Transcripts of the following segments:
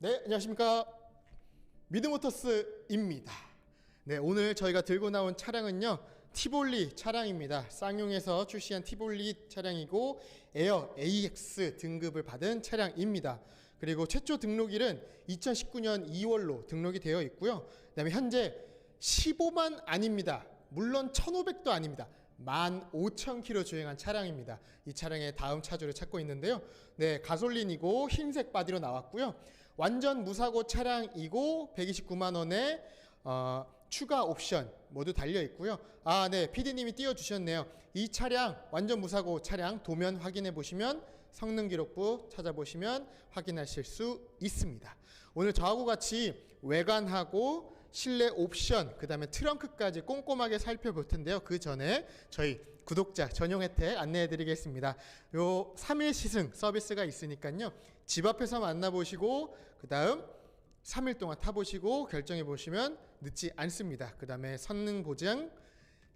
네, 안녕하십니까. 미드모터스입니다. 네, 오늘 저희가 들고 나온 차량은요, 티볼리 차량입니다. 쌍용에서 출시한 티볼리 차량이고, 에어 AX 등급을 받은 차량입니다. 그리고 최초 등록일은 2019년 2월로 등록이 되어 있고요. 그 다음에 현재 15만 아닙니다. 물론 1,500도 아닙니다. 15,000km 주행한 차량입니다. 이 차량의 다음 차주를 찾고 있는데요. 네, 가솔린이고 흰색 바디로 나왔고요. 완전 무사고 차량이고 129만 원에 어, 추가 옵션 모두 달려 있고요. 아, 네, PD님이 띄워 주셨네요. 이 차량 완전 무사고 차량 도면 확인해 보시면 성능 기록부 찾아보시면 확인하실 수 있습니다. 오늘 저하고 같이 외관하고 실내 옵션, 그 다음에 트렁크까지 꼼꼼하게 살펴볼 텐데요. 그 전에 저희 구독자 전용 혜택 안내해 드리겠습니다. 요 3일 시승 서비스가 있으니까요. 집 앞에서 만나 보시고, 그 다음 3일 동안 타보시고 결정해 보시면 늦지 않습니다. 그 다음에 성능 보장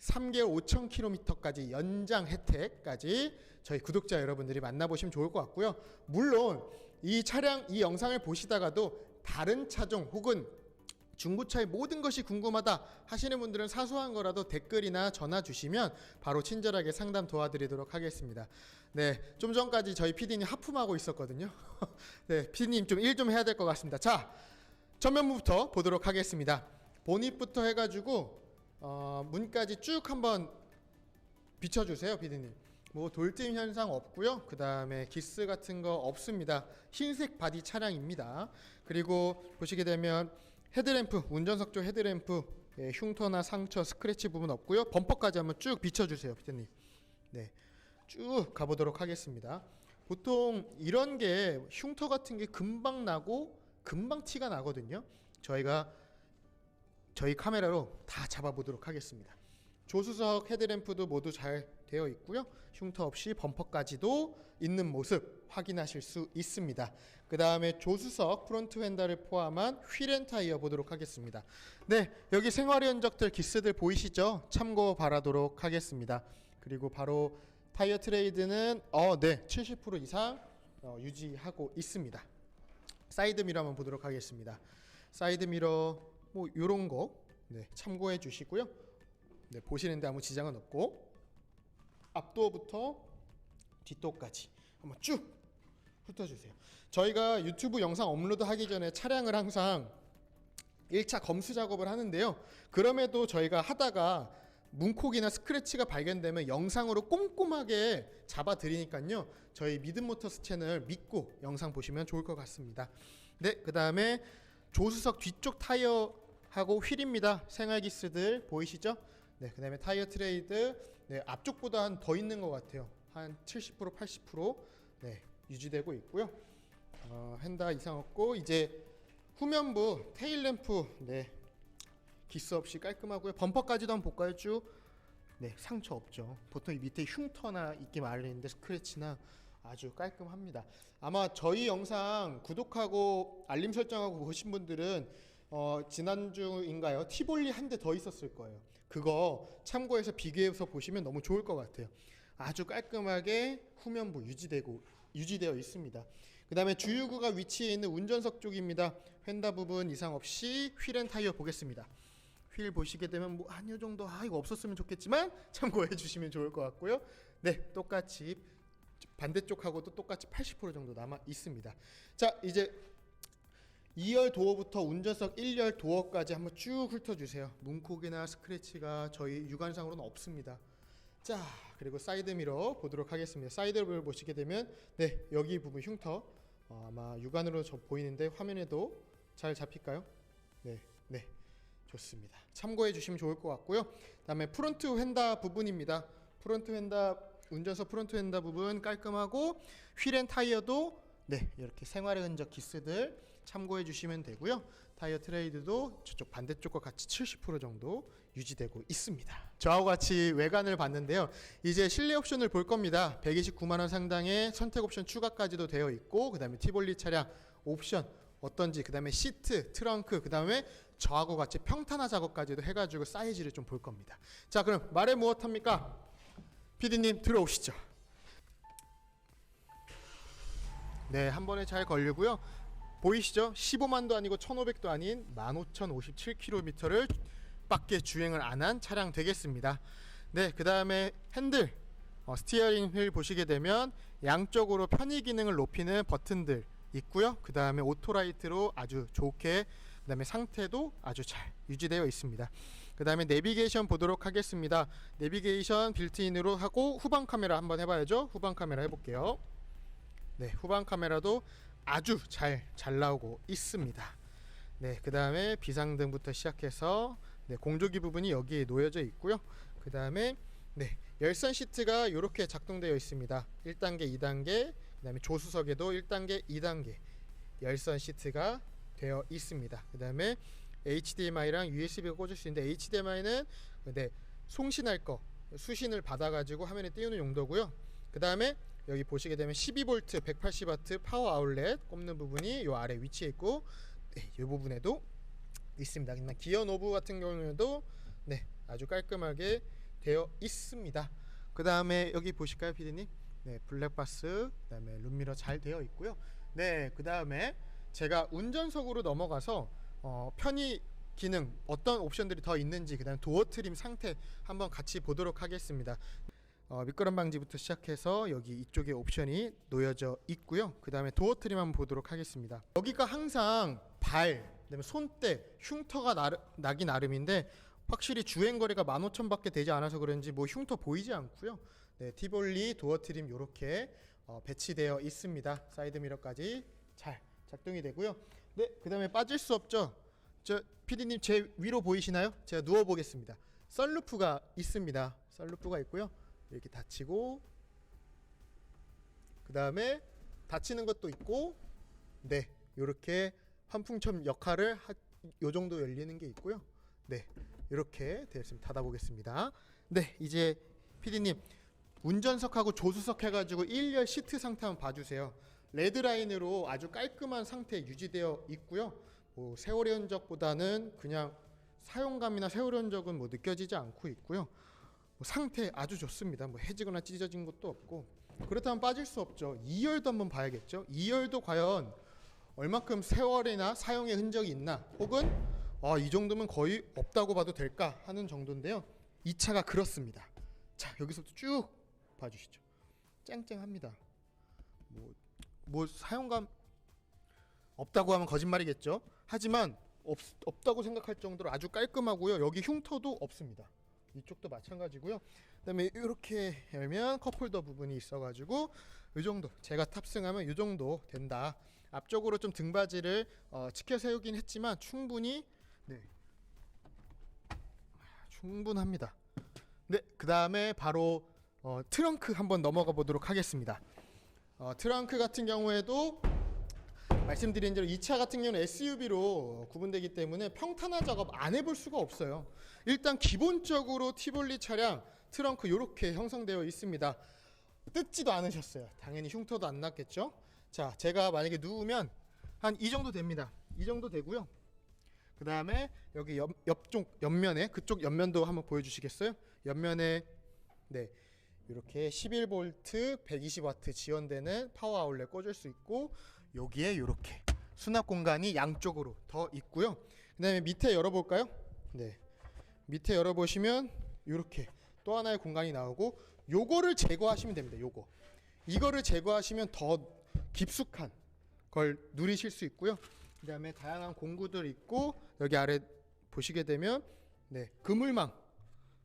3개월 5,000km까지 연장 혜택까지 저희 구독자 여러분들이 만나보시면 좋을 것 같고요. 물론 이 차량, 이 영상을 보시다가도 다른 차종 혹은 중고차의 모든 것이 궁금하다 하시는 분들은 사소한 거라도 댓글이나 전화 주시면 바로 친절하게 상담 도와드리도록 하겠습니다. 네, 좀 전까지 저희 PD님 하품하고 있었거든요. 네, PD님 좀 일 좀 해야 될 것 같습니다. 자, 전면부부터 보도록 하겠습니다. 보닛부터 해가지고 어, 문까지 쭉 한번 비춰주세요, PD님. 뭐 돌짐 현상 없고요. 그 다음에 기스 같은 거 없습니다. 흰색 바디 차량입니다. 그리고 보시게 되면 헤드램프, 운전석 쪽 헤드램프, 예, 흉터나 상처, 스크래치 부분 없고요. 범퍼까지 한번 쭉 비춰주세요, 피디님. 네, 쭉 가보도록 하겠습니다. 보통 이런 게 흉터 같은 게 금방 나고 금방 티가 나거든요. 저희가 저희 카메라로 다 잡아보도록 하겠습니다. 조수석 헤드램프도 모두 잘 되어 있고요. 흉터 없이 범퍼까지도 있는 모습 확인하실 수 있습니다. 그 다음에 조수석 프론트 휀다를 포함한 휠앤 타이어 보도록 하겠습니다. 네, 여기 생활의 흔적들 기스들 보이시죠? 참고 바라도록 하겠습니다. 그리고 바로 타이어 트레이드는 어, 네, 70% 이상 어, 유지하고 있습니다. 사이드 미러 한번 보도록 하겠습니다. 사이드 미러 뭐 요런 거 네, 참고해 주시고요. 네, 보시는데 아무 지장은 없고 앞도어부터 뒷도어까지 한번 쭉 훑어주세요. 저희가 유튜브 영상 업로드 하기 전에 차량을 항상 1차 검수 작업을 하는데요. 그럼에도 저희가 하다가 문콕이나 스크래치가 발견되면 영상으로 꼼꼼하게 잡아 드리니까요. 저희 미드모터스 채널 믿고 영상 보시면 좋을 것 같습니다. 네, 그 다음에 조수석 뒤쪽 타이어하고 휠입니다. 생활기스들 보이시죠? 네, 그 다음에 타이어 트레이드 네, 앞쪽보다 한 더 있는 것 같아요. 한 70% 80% 네, 유지되고 있고요. 어, 핸다 이상 없고 이제 후면부 테일 램프 네, 기스 없이 깔끔하고요. 범퍼까지도 한번 볼까요? 쭉. 네, 상처 없죠. 보통 이 밑에 흉터나 있기 마련인데 스크래치나 아주 깔끔합니다. 아마 저희 영상 구독하고 알림 설정하고 보신 분들은 어, 지난주인가요? 티볼리 한 대 더 있었을 거예요. 그거 참고해서 비교해서 보시면 너무 좋을 것 같아요. 아주 깔끔하게 후면부 유지되고 유지되어 있습니다. 그 다음에 주유구가 위치해 있는 운전석 쪽입니다. 휀다 부분 이상 없이 휠앤 타이어 보겠습니다. 휠 보시게 되면 뭐 한 요 정도 아 이거 없었으면 좋겠지만 참고해 주시면 좋을 것 같고요. 네, 똑같이 반대쪽하고도 똑같이 80% 정도 남아 있습니다. 자, 이제 2열 도어부터 운전석 1열 도어까지 한번 쭉 훑어주세요. 문콕이나 스크래치가 저희 육안상으로는 없습니다. 자, 그리고 사이드 미러 보도록 하겠습니다. 사이드 미러 보시게 되면 네, 여기 부분 흉터 어, 아마 육안으로 저 보이는데 화면에도 잘 잡힐까요? 네, 네. 좋습니다. 참고해 주시면 좋을 것 같고요. 그다음에 프론트 휀다 부분입니다. 프론트 휀다 운전석 프론트 휀다 부분 깔끔하고 휠앤 타이어도 네 이렇게 생활의 흔적 기스들 참고해 주시면 되고요. 타이어 트레이드도 저쪽 반대쪽과 같이 70% 정도 유지되고 있습니다. 저하고 같이 외관을 봤는데요. 이제 실내 옵션을 볼 겁니다. 129만 원 상당의 선택 옵션 추가까지도 되어 있고 그다음에 티볼리 차량 옵션 어떤지 그다음에 시트, 트렁크, 그다음에 저하고 같이 평탄화 작업까지도 해 가지고 사이즈를 좀 볼 겁니다. 자, 그럼 말해 무엇 합니까? PD님 들어오시죠. 네, 한 번에 잘 걸리고요. 보이시죠? 15만도 아니고 1,500도 아닌 15,057km를 밖에 주행을 안 한 차량 되겠습니다. 네, 그 다음에 핸들, 어, 스티어링 휠 보시게 되면 양쪽으로 편의 기능을 높이는 버튼들 있고요. 그 다음에 오토라이트로 아주 좋게, 그 다음에 상태도 아주 잘 유지되어 있습니다. 그 다음에 내비게이션 보도록 하겠습니다. 내비게이션 빌트인으로 하고 후방 카메라 한번 해봐야죠. 후방 카메라 해볼게요. 네, 후방 카메라도 아주 잘 잘 나오고 있습니다. 네, 그 다음에 비상등부터 시작해서 네, 공조기 부분이 여기에 놓여져 있고요. 그 다음에 네, 열선 시트가 이렇게 작동되어 있습니다. 1단계, 2단계, 그 다음에 조수석에도 1단계, 2단계 열선 시트가 되어 있습니다. 그 다음에 HDMI랑 USB가 꽂을 수 있는데 HDMI는 네, 송신할 거 수신을 받아가지고 화면에 띄우는 용도고요. 그 다음에 여기 보시게 되면 12V 180W 파워 아울렛 꼽는 부분이 요 아래 위치해 있고 네, 이 부분에도 있습니다. 그냥 기어 노브 같은 경우에도 네, 아주 깔끔하게 되어 있습니다. 그 다음에 여기 보실까요, 피디님? 네, 블랙박스, 그 다음에 룸미러 잘 되어 있고요. 네, 그 다음에 제가 운전석으로 넘어가서 어, 편의 기능 어떤 옵션들이 더 있는지 그다음 도어 트림 상태 한번 같이 보도록 하겠습니다. 어, 미끄럼 방지부터 시작해서 여기 이쪽에 옵션이 놓여져 있고요. 그 다음에 도어 트림 한번 보도록 하겠습니다. 여기가 항상 발, 그다음에 손대, 흉터가 나, 나기 나름인데 확실히 주행 거리가 15,000밖에 되지 않아서 그런지 뭐 흉터 보이지 않고요. 네, 티볼리 도어 트림 이렇게 어, 배치되어 있습니다. 사이드 미러까지 잘 작동이 되고요. 네, 그다음에 빠질 수 없죠. 저 PD님 제 위로 보이시나요? 제가 누워 보겠습니다. 썬루프가 있습니다. 썬루프가 있고요. 이렇게 닫히고 그 다음에 닫히는 것도 있고 네, 이렇게 환풍처럼 역할을 하, 요 정도 열리는 게 있고요. 네, 이렇게 되어 있습니다. 닫아 보겠습니다. 네, 이제 PD님 운전석하고 조수석 해가지고 1열 시트 상태 한번 봐주세요. 레드 라인으로 아주 깔끔한 상태 유지되어 있고요. 뭐 세월의 흔적보다는 그냥 사용감이나 세월의 흔적은 뭐 느껴지지 않고 있고요. 뭐 상태 아주 좋습니다. 뭐 해지거나 찢어진 것도 없고 그렇다면 빠질 수 없죠. 2열도 한번 봐야겠죠. 2열도 과연 얼마큼 세월이나 사용의 흔적이 있나 혹은 아, 이 정도면 거의 없다고 봐도 될까 하는 정도인데요. 이 차가 그렇습니다. 자 여기서부터 쭉 봐주시죠. 쨍쨍합니다. 뭐, 뭐 사용감 없다고 하면 거짓말이겠죠. 하지만 없, 없다고 생각할 정도로 아주 깔끔하고요. 여기 흉터도 없습니다. 이쪽도 마찬가지고요. 그다음에 이렇게 열면 컵홀더 부분이 있어가지고 이 정도 제가 탑승하면 이 정도 된다. 앞쪽으로 좀 등받이를 어, 치켜 세우긴 했지만 충분히 네 충분합니다. 네, 그 다음에 바로 어, 트렁크 한번 넘어가 보도록 하겠습니다. 어, 트렁크 같은 경우에도 말씀드린 대로 이 차 같은 경우는 SUV로 구분되기 때문에 평탄화 작업 안 해볼 수가 없어요. 일단 기본적으로 티볼리 차량 트렁크 이렇게 형성되어 있습니다. 뜯지도 않으셨어요. 당연히 흉터도 안 났겠죠. 자, 제가 만약에 누우면 한 이 정도 됩니다. 이 정도 되고요. 그 다음에 여기 옆, 옆쪽 옆면에 그쪽 옆면도 한번 보여주시겠어요? 옆면에 네 이렇게 11V 120W 지원되는 파워 아울렛 꽂을 수 있고 여기에 이렇게 수납 공간이 양쪽으로 더 있고요. 그다음에 밑에 열어볼까요? 네 밑에 열어보시면 이렇게 또 하나의 공간이 나오고 요거를 제거하시면 됩니다. 요거 이거를 제거하시면 더 깊숙한 걸 누리실 수 있고요. 그다음에 다양한 공구들 있고 여기 아래 보시게 되면 네 그물망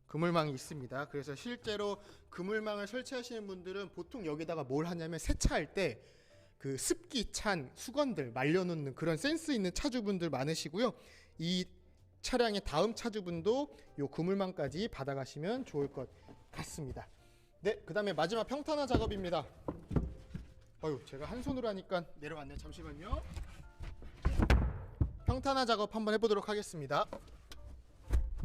그물망이 있습니다. 그래서 실제로 그물망을 설치하시는 분들은 보통 여기다가 뭘 하냐면 세차할 때 그 습기 찬 수건들 말려놓는 그런 센스 있는 차주분들 많으시고요. 이 차량의 다음 차주분도 요 그물망까지 받아가시면 좋을 것 같습니다. 네, 그 다음에 마지막 평탄화 작업입니다. 어유, 제가 한 손으로 하니까 내려왔네요. 잠시만요. 평탄화 작업 한번 해보도록 하겠습니다.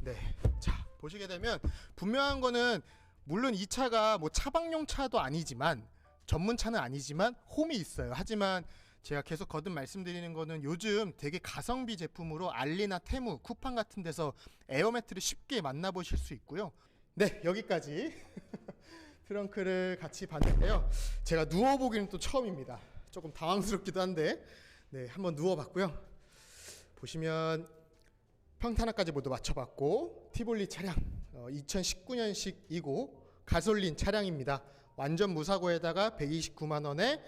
네, 자 보시게 되면 분명한 거는 물론 이 차가 뭐 차박용 차도 아니지만 전문 차는 아니지만 홈이 있어요. 하지만 제가 계속 거듭 말씀드리는 거는 요즘 되게 가성비 제품으로 알리나 테무, 쿠팡 같은 데서 에어매트를 쉽게 만나보실 수 있고요. 네, 여기까지 트렁크를 같이 봤는데요. 제가 누워보기는 또 처음입니다. 조금 당황스럽기도 한데 네, 한번 누워봤고요. 보시면 평탄화까지 모두 맞춰봤고 티볼리 차량 어, 2019년식이고 가솔린 차량입니다. 완전 무사고에다가 129만 원에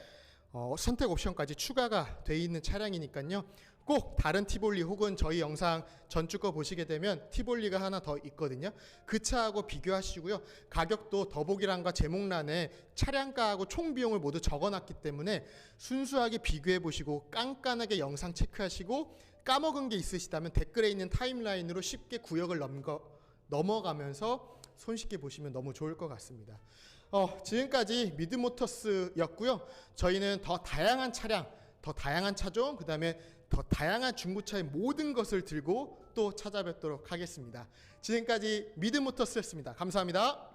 어, 선택 옵션까지 추가가 돼 있는 차량이니까요. 꼭 다른 티볼리 혹은 저희 영상 전주 거 보시게 되면 티볼리가 하나 더 있거든요. 그 차하고 비교하시고요. 가격도 더보기란과 제목란에 차량가하고 총 비용을 모두 적어놨기 때문에 순수하게 비교해 보시고 깐깐하게 영상 체크하시고 까먹은 게 있으시다면 댓글에 있는 타임라인으로 쉽게 구역을 넘거, 넘어가면서 손쉽게 보시면 너무 좋을 것 같습니다. 어, 지금까지 미드모터스였고요. 저희는 더 다양한 차량, 더 다양한 차종, 그 다음에 더 다양한 중고차의 모든 것을 들고 또 찾아뵙도록 하겠습니다. 지금까지 미드모터스였습니다. 감사합니다.